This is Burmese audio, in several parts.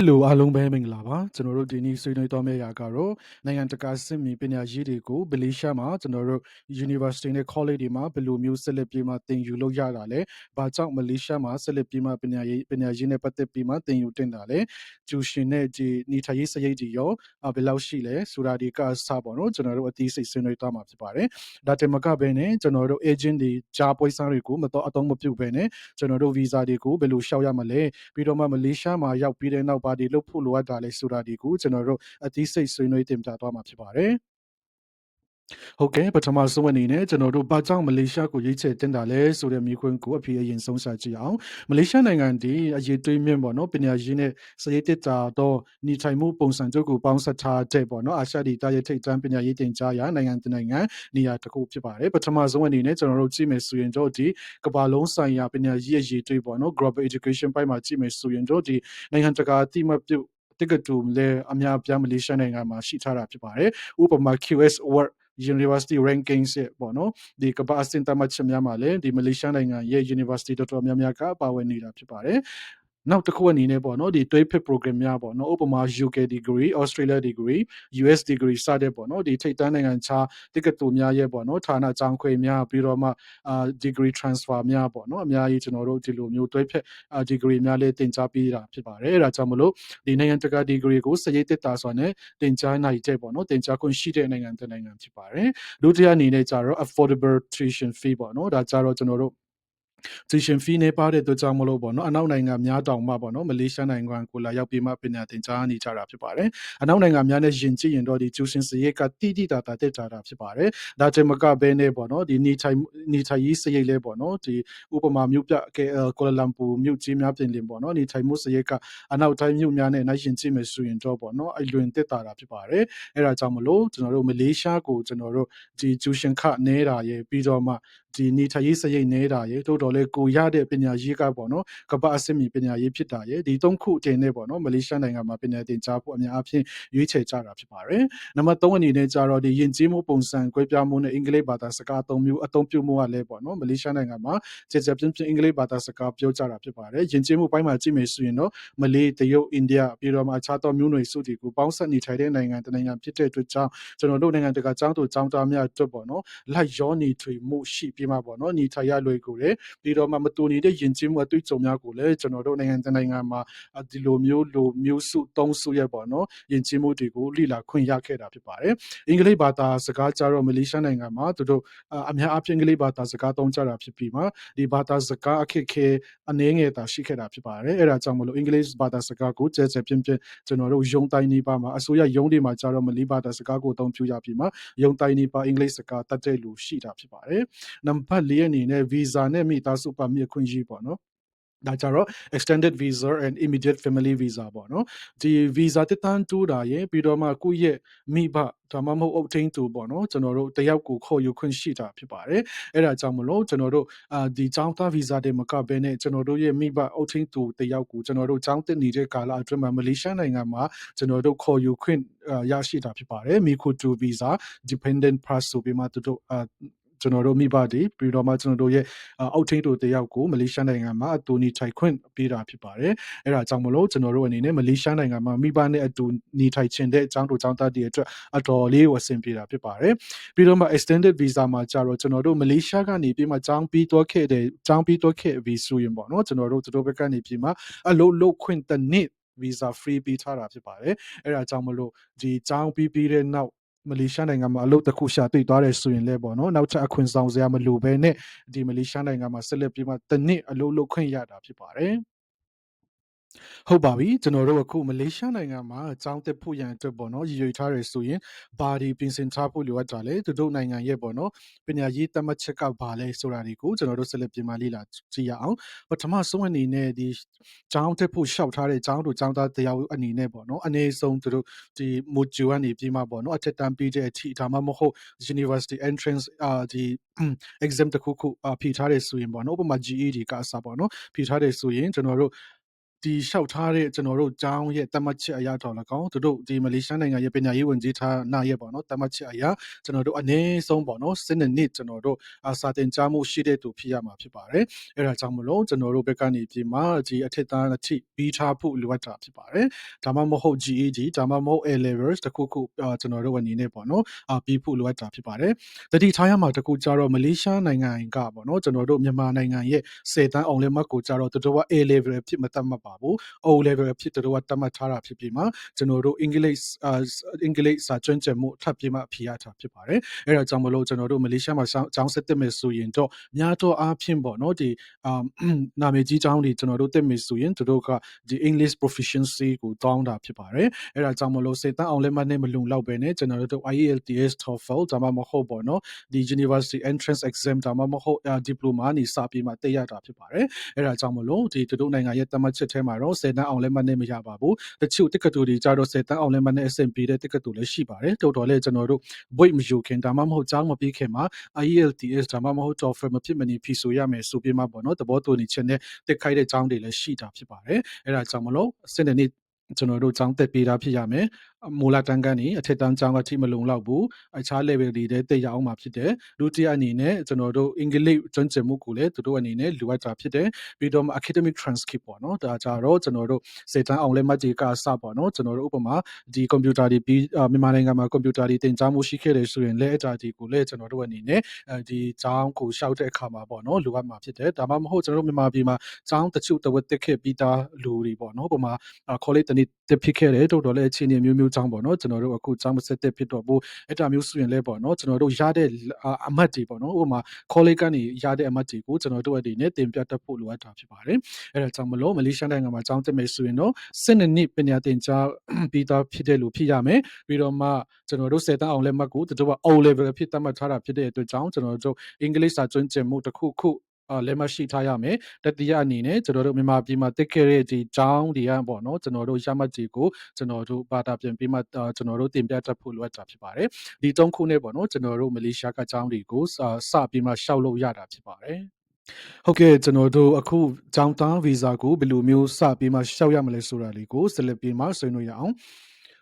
ဟယ်လိုအားလုံးပဲမင်္ဂလာပါကျွန်တော်တို့ဒီနေ့ဆွေးနွေးသွားမယ့်အရာကတော့နိုင်ငံတကာစစ်မီပညာရေးတွေကိုဗလီရှားမှာကျွန်တော်တို့ University နဲ့ College တွေမှာဘယ်လိုမျိုးဆက်လက်ပြီးမှသင်ယူလို့ရတာလဲ။ဘာကြောင့်မလေးရှားမှာဆက်လက်ပြီးမှပညာရေးပညာရေးနဲ့ပတ်သက်ပြီးမှသင်ယူတင်တာလဲ။ကျူရှင်နဲ့ဒီနေထိုင်ရေးစရိတ်တွေရောဘယ်လောက်ရှိလဲဆိုတာဒီကစားပေါ့နော်ကျွန်တော်တို့အသေးစိတ်ဆွေးနွေးသွားမှာဖြစ်ပါတယ်။ဒါတင်မကဘဲနဲ့ကျွန်တော်တို့ agent တွေကြားပွဲစားတွေကိုမတော့အတော့မပြုတ်ဘဲနဲ့ကျွန်တော်တို့ visa တွေကိုဘယ်လိုရှောက်ရမလဲပြီးတော့မှမလေးရှားမှာရောက်ပြီးတဲ့နောက်ဘာတွေလုပ်ဖို့လိုအပ်တာလဲဆိုတာဒီကိုကျွန်တော်တို့အသေးစိတ်ဆွေးနွေးတင်ပြသွားမှာဖြစ်ပါတယ် ဟုတ်ကဲ့ပထမဆုံးအနေနဲ့ကျွန်တော်တို့ဘာကြောင့်မလေးရှားကိုရွေးချယ်တင်တာလဲဆိုတဲ့မိခွန်းကိုအဖေအရင်ဆုံးရှာကြည့်အောင်မလေးရှားနိုင်ငံဒီအရေးတွေးမြင့်ပေါ့နော်ပညာရေးနဲ့စရေးတက်တာတော့နေထိုင်မှုပုံစံတို့ကိုပေါင်းစပ်ထားတဲ့ပေါ့နော်အာရှဒေသရဲ့ထိပ်တန်းပညာရေးတင်ကြားရာနိုင်ငံတနိုင်ငံနေရာတစ်ခုဖြစ်ပါတယ်ပထမဆုံးအနေနဲ့ကျွန်တော်တို့ကြည့်မယ်ဆိုရင်တော့ဒီကမ္ဘာလုံးဆိုင်ရာပညာရေးအရေးတွေးပေါ့နော် global education ဘက်မှာကြည့်မယ်ဆိုရင်တော့ဒီနိုင်ငံတကာအတိမပြုတ်တက္ကသိုလ်လည်းအများပြားမလေးရှားနိုင်ငံမှာရှိထားတာဖြစ်ပါတယ်ဥပမာ QS Award University Rankings ရဲ့ပေါ့နော်ဒီကမ္ဘာအဆင့်သတ်မှတ်ချက်များမှာလည်းဒီမလေးရှားနိုင်ငံရဲ့ University တော်တော်များများကပါဝင်နေတာဖြစ်ပါတယ် နောက်တစ်ခုအနေနဲ့ပေါ့နော်ဒီ TOEFL program များပေါ့နော်ဥပမာ UK degree Australia degree US degree စတဲ့ပေါ့နော်ဒီထိပ်တန်းနိုင်ငံခြားတက္ကသိုလ်များရဲ့ပေါ့နော်ဌာနကျောင်းခွဲများပြီးတော့မှအာ degree transfer များပေါ့နော်အများကြီးကျွန်တော်တို့ဒီလိုမျိုး TOEFL degree များလေးတင်ကြားပေးတာဖြစ်ပါတယ်အဲဒါကြောင့်မလို့ဒီနိုင်ငံတကာ degree ကိုစရိတ်တက်တာဆိုတော့တင်ကြားနိုင်တဲ့ပေါ့နော်တင်ကြားခွင့်ရှိတဲ့နိုင်ငံတစ်နိုင်ငံဖြစ်ပါတယ်ဒုတိယအနေနဲ့ကျတော့ affordable tuition fee ပေါ့နော်ဒါကြတော့ကျွန်တော်တို့ tuition fee နဲ့ပါတဲ့အတွက်ကြောင့်မလို့ပေါ့နော်အနောက်နိုင်ငံများတောင်မှပေါ့နော်မလေးရှားနိုင်ငံကိုလာရောက်ပြီးမှပညာသင်ကြားနေကြတာဖြစ်ပါတယ်အနောက်နိုင်ငံများနဲ့ယဉ်ကျေးရင်တော့ဒီ tuition စရိတ်ကတိတိတတာတက်ကြတာဖြစ်ပါတယ်ဒါတင်မကဘဲနဲ့ပေါ့နော်ဒီနေထိုင်နေထိုင်ရေးစရိတ်လဲပေါ့နော်ဒီဥပမာမြို့ပြကဲကိုလလမ်ပူမြို့ကြီးများပြင်လင်ပေါ့နော်နေထိုင်မှုစရိတ်ကအနောက်တိုင်းမြို့များနဲ့နိုင်ယဉ်ကျေးမယ်ဆိုရင်တော့ပေါ့နော်အလွန်တက်တာတာဖြစ်ပါတယ်အဲဒါကြောင့်မလို့ကျွန်တော်တို့မလေးရှားကိုကျွန်တော်တို့ဒီ tuition ခနေတာရဲ့ပြီးတော့မှဒီနေထိုင်ရေးစရိတ်နေတာရဲ့တိုးတော်လဲကိုရတဲ့ပညာရေးကပေါ့နော်ကပ္ပအစစ်မီပညာရေးဖြစ်တာရဲ့ဒီသုံးခုတင်နေပေါ့နော်မလေးရှားနိုင်ငံမှာပညာသင်ကြားဖို့အများအပြားရွေးချယ်ကြတာဖြစ်ပါတယ်နံပါတ်3အနေနဲ့ကျတော့ဒီယဉ်ကျေးမှုပုံစံကွဲပြားမှုနဲ့အင်္ဂလိပ်ဘာသာစကားအသုံးမျိုးအသုံးပြုမှုကလည်းပေါ့နော်မလေးရှားနိုင်ငံမှာကျေကျေပြင်းပြင်းအင်္ဂလိပ်ဘာသာစကားပြောကြတာဖြစ်ပါတယ်ယဉ်ကျေးမှုပိုင်းမှာကြည့်မယ်ဆိုရင်တော့မလေးတရုတ်အိန္ဒိယပြီးတော့မှအခြားသောမျိုးနွယ်စုတွေကိုပေါင်းစပ်နေထိုင်တဲ့နိုင်ငံတနိုင်ငံဖြစ်တဲ့အတွက်ကြောင့်ကျွန်တော်တို့နိုင်ငံတကာကျောင်းသူကျောင်းသားများအတွက်ပေါ့နော်လိုက်ရောနေထွေမှုရှိပြီးမှပေါ့နော်ညီထိုင်ရလွယ်ကိုတယ်ပြီးတော့မှမတူနေတဲ့ယဉ်ကျေးမှုအတွေ့အကြုံများကိုလည်းကျွန်တော်တို့နိုင်ငံတနိုင်ငံမှာဒီလိုမျိုးလိုမျိုးစုသုံးစုရဲ့ပေါ့နော်ယဉ်ကျေးမှုတွေကိုလိလာခွင့်ရခဲ့တာဖြစ်ပါတယ်အင်္ဂလိပ်ဘာသာစကားကြတော့မလေးရှားနိုင်ငံမှာသူတို့အများအပြားအင်္ဂလိပ်ဘာသာစကားသုံးကြတာဖြစ်ပြီးမှဒီဘာသာစကားအခက်ခဲအနည်းငယ်သာရှိခဲ့တာဖြစ်ပါတယ်အဲဒါကြောင့်မလို့အင်္ဂလိပ်ဘာသာစကားကိုကျဲကျဲပြင်းပြင်းကျွန်တော်တို့ယုံတိုင်းနေပါမှာအစိုးရယုံတွေမှာကြတော့မလေးဘာသာစကားကိုအသုံးပြုရပြီးမှယုံတိုင်းနေပါအင်္ဂလိပ်စကားတတ်တဲ့လူရှိတာဖြစ်ပါတယ်နံပါတ်၄အနေနဲ့ visa နဲ့မိသားစုပါမစ်ခွင့်ရှိပေါ့နော်ဒါကြတော့ extended visa and immediate family visa ပေါ့နော်ဒီ visa တက်တန်းတိုးတာရယ်ပြီးတော့မှကိုယ့်ရဲ့မိဘဒါမှမဟုတ် obtain သူပေါ့နော်ကျွန်တော်တို့တယောက်ကိုခေါ်ယူခွင့်ရှိတာဖြစ်ပါတယ်အဲ့ဒါကြောင့်မလို့ကျွန်တော်တို့အာဒီចောင်းသား visa တွေမကဘဲနဲ့ကျွန်တော်တို့ရဲ့မိဘ obtain သူတယောက်ကိုကျွန်တော်တို့ចောင်းတက်နေတဲ့ကာလအတွင်းမှာမလေးရှားနိုင်ငံမှာကျွန်တော်တို့ခေါ်ယူခွင့်ရရှိတာဖြစ်ပါတယ်မီခိုတူ visa dependent pass ဆိုပြီးမှသူတို့အာ ကျွန်တော်တို့မိဘတွေပြီးတော့မှကျွန်တော်တို့ရဲ့အောက်ထိန်းတို့တယောက်ကိုမလေးရှားနိုင်ငံမှာအတူနေထိုင်ခွင့်ပေးတာဖြစ်ပါတယ်။အဲဒါကြောင့်မလို့ကျွန်တော်တို့အနေနဲ့မလေးရှားနိုင်ငံမှာမိဘနဲ့အတူနေထိုင်ခြင်းတဲ့အကြောင်းတို့အကြောင်းသားတွေအတွက်အတော်လေးဝဆင်ပြေတာဖြစ်ပါတယ်။ပြီးတော့မှ extended visa မှာကြတော့ကျွန်တော်တို့မလေးရှားကနေပြီးမှကျောင်းပြီးတော့ခဲ့တဲ့ကျောင်းပြီးတော့ခဲ့ပြီးဆိုရင်ပေါ့နော်ကျွန်တော်တို့တို့ဘက်ကနေပြီးမှအလုပ်လုပ်ခွင့်တစ်နှစ် visa free ပေးထားတာဖြစ်ပါတယ်။အဲဒါကြောင့်မလို့ဒီကျောင်းပြီးပြီးတဲ့နောက် မလေးရှားနိုင်ငံမှာအလုပ်တစ်ခုရှာတွေ့သွားတယ်ဆိုရင်လည်းပေါ့နော်နောက်ထပ်အခွင့်ဆောင်စရာမလိုဘဲနဲ့ဒီမလေးရှားနိုင်ငံမှာဆက်လက်ပြီးမှတစ်နှစ်အလုပ်လုပ်ခွင့်ရတာဖြစ်ပါတယ် ဟုတ်ပါပြီကျွန်တော်တို့အခုမလေးရှားနိုင်ငံမှာအကြောင်းတက်ဖို့ရန်အတွက်ပေါ့နော်ရည်ရွယ်ထားရဆိုရင်ဘာဒီပြင်ဆင်ထားဖို့လိုအပ်တာလဲသူတို့နိုင်ငံရဲ့ပေါ့နော်ပညာရေးတတ်မှတ်ချက်ကဘာလဲဆိုတာတွေကိုကျွန်တော်တို့ဆက်လက်ပြင်မလေးလာကြည့်ရအောင်ပထမဆုံးအနေနဲ့ဒီကျောင်းတက်ဖို့ရှောက်ထားတဲ့ကျောင်းတို့ကျောင်းသားတရားအနေနဲ့ပေါ့နော်အနေဆုံးသူတို့ဒီ module ကနေပြီးမှပေါ့နော်အထက်တန်းပြီးတဲ့အထိဒါမှမဟုတ် university entrance အာဒီ exam တစ်ခုခုဖြေထားတယ်ဆိုရင်ပေါ့နော်ဥပမာ GED ကအစားပေါ့နော်ဖြေထားတယ်ဆိုရင်ကျွန်တော်တို့ ဒီလျှောက်ထားတဲ့ကျွန်တော်တို့ကျောင်းရဲ့တတ်မှတ်ချက်အရတော့၎င်းသူတို့ဒီမလေးရှားနိုင်ငံရဲ့ပညာရေးဝန်ကြီးဌာနရဲ့ပေါ့နော်တတ်မှတ်ချက်အရကျွန်တော်တို့အနည်းဆုံးပေါ့နော်စစ်နှစ်နှစ်ကျွန်တော်တို့အာစာတင်ကြားမှုရှိတဲ့သူဖြစ်ရမှာဖြစ်ပါတယ်အဲ့ဒါကြောင့်မလို့ကျွန်တော်တို့ဘက်ကနေဒီမှာဒီအထက်သားအထိပြီးထားဖို့လိုအပ်တာဖြစ်ပါတယ်ဒါမှမဟုတ် GAG ဒါမှမဟုတ် A levels တခုခုအာကျွန်တော်တို့အနေနဲ့ပေါ့နော်အာပြီးဖို့လိုအပ်တာဖြစ်ပါတယ်တတိထားရမှာတခုကြတော့မလေးရှားနိုင်ငံကပေါ့နော်ကျွန်တော်တို့မြန်မာနိုင်ငံရဲ့စေတန်းအောင်လက်မှတ်ကိုကြတော့သူတို့က A level ဖြစ်မတတ်မှတ်ပါဘူး O level ဖြစ်သူတို့ကတတ်မှတ်ထားတာဖြစ်ပြီးမှကျွန်တော်တို့ English အာအင်္ဂလိပ်စာကျွမ်းကျင်မှုထပ်ပြီးမှဖြေရတာဖြစ်ပါတယ်အဲ့ဒါကြောင့်မလို့ကျွန်တော်တို့မလေးရှားမှာကျောင်းစစ်တက်မယ်ဆိုရင်တော့များတော့အားဖြင့်ပေါ့နော်ဒီအာနာမည်ကြီးကျောင်းတွေကျွန်တော်တို့တက်မယ်ဆိုရင်သူတို့ကဒီ English proficiency ကိုတောင်းတာဖြစ်ပါတယ်အဲ့ဒါကြောင့်မလို့စေတန်းအောင်လက်မှတ်နဲ့မလုံလောက်ပဲနဲ့ကျွန်တော်တို့ IELTS TOEFL ဒါမှမဟုတ်ပေါ့နော်ဒီ University Entrance Exam ဒါမှမဟုတ် diploma နေစပြီးမှတက်ရတာဖြစ်ပါတယ်အဲ့ဒါကြောင့်မလို့ဒီသူတို့နိုင်ငံရဲ့တမတ်ချက်ထဲမှာတော့10တန်းအောင်လက်မှတ်နဲ့မရပါဘူးတချို့တက္ကသိုလ်တွေကြတော့10တန်းအောင်လက်မှတ်နဲ့ SMP တဲ့တက္ကသိုလ်လည်းရှိပါတယ်တော်တော်လေးကျွန်တော်တို့ weight မယူခင်ဒါမှမဟုတ်ကျောင်းမပြီးခင်မှာ IELTS ဒါမှမဟုတ် TOEFL မဖြစ်မနေဖြေဆိုရမယ်ဆိုပြီးမှပေါ့နော်သဘောတူညီချက်နဲ့တက်ခိုက်တဲ့ကျောင်းတွေလည်းရှိတာဖြစ်ပါတယ်အဲ့ဒါကြောင့်မလို့စနေနေ့ကျွန်တော်တို့ကျောင်းတက်ပေးတာဖြစ်ရမယ်မူလတန်းကနေအထက်တန်းကျောင်းကထိမလုံလောက်ဘူးအခြား level တွေတဲ့တက်ရအောင်မှာဖြစ်တယ်ဒုတိယအနေနဲ့ကျွန်တော်တို့အင်္ဂလိပ်ကျွမ်းကျင်မှုကိုလည်းသူတို့အနေနဲ့လိုအပ်တာဖြစ်တယ်ပြီးတော့ academic transcript ပေါ့နော်ဒါကြတော့ကျွန်တော်တို့စေတန်းအောင်လက်မှတ်တွေကစပေါ့နော်ကျွန်တော်တို့ဥပမာဒီကွန်ပျူတာတွေပြီးမြန်မာနိုင်ငံမှာကွန်ပျူတာတွေသင်ကြားမှုရှိခဲ့တယ်ဆိုရင်လည်းအဲ့ဒါဒီကိုလည်းကျွန်တော်တို့အနေနဲ့ဒီကျောင်းကိုရှောက်တဲ့အခါမှာပေါ့နော်လိုအပ်မှာဖြစ်တယ်ဒါမှမဟုတ်ကျွန်တော်တို့မြန်မာပြည်မှာကျောင်းတချို့တဝက်တက်ခဲ့ပြီးသားလူတွေပေါ့နော်ဥပမာ college တနည်း တက်ဖြစ်ခဲ့တယ်တို့တော့လည်းအခြေအနေမျိုးမျိုးကျောင်းပေါ့နော်ကျွန်တော်တို့အခုကျောင်းမဆက်တက်ဖြစ်တော့ဘူးအဲ့ဒါမျိုးဆိုရင်လည်းပေါ့နော်ကျွန်တော်တို့ရတဲ့အမတ်တွေပေါ့နော်ဥပမာ college ကနေရတဲ့အမတ်တွေကိုကျွန်တော်တို့အနေနဲ့တင်ပြတတ်ဖို့လိုအပ်တာဖြစ်ပါတယ်အဲ့ဒါကြောင့်မလို့မလေးရှားနိုင်ငံမှာကျောင်းတက်မယ်ဆိုရင်တော့စစ်နှစ်နှစ်ပညာသင်ကြားပြီးသားဖြစ်တဲ့လူဖြစ်ရမယ်ပြီးတော့မှကျွန်တော်တို့စေတန်းအောင်လက်မှတ်ကိုတို့က O level ဖြစ်သတ်မှတ်ထားတာဖြစ်တဲ့အတွက်ကြောင့်ကျွန်တော်တို့အင်္ဂလိပ်စာကျွမ်းကျင်မှုတစ်ခုခုအာ လက်မရှိထားရမယ်တတိယအနေနဲ့ကျွန်တော်တို့မြန်မာပြည်မှာတက်ခဲ့တဲ့ဒီကျောင်းတွေကပေါ့နော်ကျွန်တော်တို့ရမှတ်ကြီးကိုကျွန်တော်တို့ဘာသာပြန်ပြီးမှကျွန်တော်တို့တင်ပြတတ်ဖို့လိုအပ်တာဖြစ်ပါတယ်ဒီတုံးခုနဲ့ပေါ့နော်ကျွန်တော်တို့မလေးရှားကကျောင်းတွေကိုစပြီးမှရှောက်လို့ရတာဖြစ်ပါတယ်ဟုတ်ကဲ့ကျွန်တော်တို့အခုကျောင်းသားဗီဇာကိုဘယ်လိုမျိုးစပြီးမှရှောက်ရမလဲဆိုတာလေးကိုဆက်လက်ပြီးမှဆွေးနွေးရအောင်